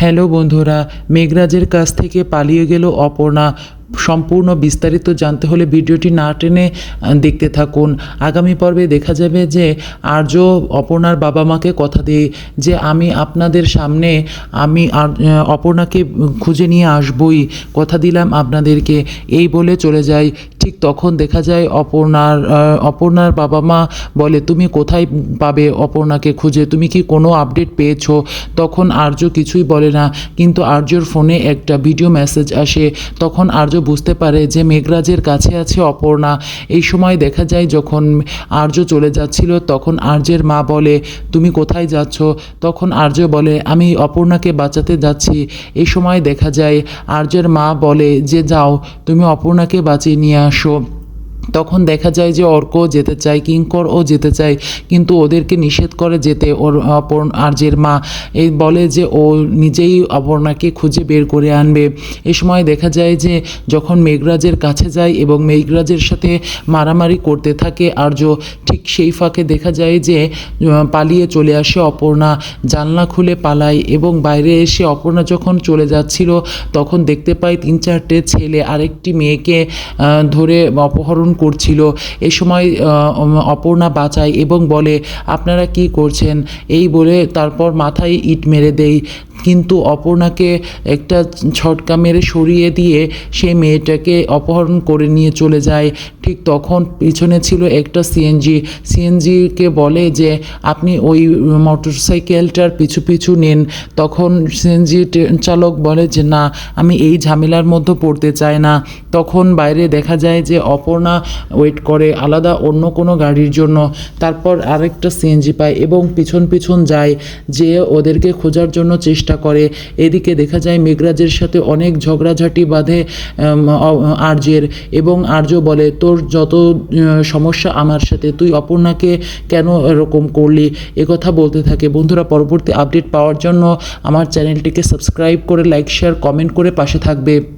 Hello বন্ধুরা, মেঘরাজের কাছ থেকে পালিয়ে গেল অপর্ণা। সম্পূর্ণ বিস্তারিত জানতে হলে ভিডিওটি না টেনে দেখতে থাকুন। আগামী পর্বে দেখা যাবে যে আর্য অপর্ণার বাবা মাকে কথা দিয়ে যে আমি আপনাদের সামনে, আমি অপর্ণাকে খুঁজে নিয়ে আসবই, কথা দিলাম আপনাদেরকে। এই বলে চলে যায় ঠিক তখন দেখা যায় অপর্ণার অপর্ণার বাবা মা বলে, তুমি কোথায় পাবে অপর্ণাকে খুঁজে? তুমি কি কোনো আপডেট পেয়েছ? তখন আর্য কিছুই বলে না, কিন্তু আর্যর ফোনে একটা ভিডিও মেসেজ আসে। তখন আর্য বুঝতে পারে যে মেঘরাজের কাছে আছে অপর্ণা। এই সময় দেখা যায় যখন আর্য চলে যাচ্ছিল, তখন আর্যের মা বলে, তুমি কোথায় যাচ্ছ? তখন আর্য বলে, আমি অপর্ণাকে বাঁচাতে যাচ্ছি। এই সময় দেখা যায় আর্যের মা বলে যে, যাও, তুমি অপর্ণাকে বাঁচিয়ে নিয়ে আসো। якщо তখন দেখা যায় যে অর্কও যেতে চায়, কিঙ্করও যেতে চায়, কিন্তু ওদেরকে নিষেধ করে যেতে ওর অপর আর্যের মা এই বলে যে ও নিজেই অপর্ণাকে খুঁজে বের করে আনবে। এ সময় দেখা যায় যে যখন মেঘরাজের কাছে যায় এবং মেঘরাজের সাথে মারামারি করতে থাকে, আর্য ঠিক সেই ফাঁকে দেখা যায় যে পালিয়ে চলে আসে অপর্ণা। জানলা খুলে পালায় এবং বাইরে এসে অপর্ণা যখন চলে যাচ্ছিল, তখন দেখতে পায় তিন চারটে ছেলে আরেকটি মেয়েকে ধরে অপহরণ করছিল। এ সময় অপর্ণা বাঁচায় এবং বলে, আপনারা কি করছেন? এই বলে তারপর মাথায় ইট মেরে দেয়। কিন্তু অপর্ণাকে একটা ছটকা মেরে সরিয়ে দিয়ে সেই মেয়েটাকে অপহরণ করে নিয়ে চলে যায়। ঠিক তখন পিছনে ছিল একটা সিএনজি সিএনজিকে বলে যে, আপনি ওই মোটরসাইকেলটার পিছু পিছু নিন। তখন সিএনজি চালক বলে যে, না, আমি এই ঝামেলার মধ্যে পড়তে চাই না। তখন বাইরে দেখা যায় যে, অপর্ণা ওয়েট করে আলাদা অন্য কোনো গাড়ির জন্য। তারপর আরেকটা সিএনজি পায় এবং পিছন পিছন যায় যে, ওদেরকে খোঁজার জন্য চেষ্টা করে। এদিকে দেখা যায় মেঘরাজের সাথে অনেক ঝগড়াঝাটি বাঁধে আর্যের এবং আর্য বলে, তোর যত সমস্যা আমার সাথে, তুই অপর্ণাকে কেন এরকম করলি? কথা বলতে থাকে। বন্ধুরা, পরবর্তী আপডেট পাওয়ার জন্য আমার চ্যানেলটিকে সাবস্ক্রাইব করে লাইক শেয়ার কমেন্ট করে পাশে থাকবে।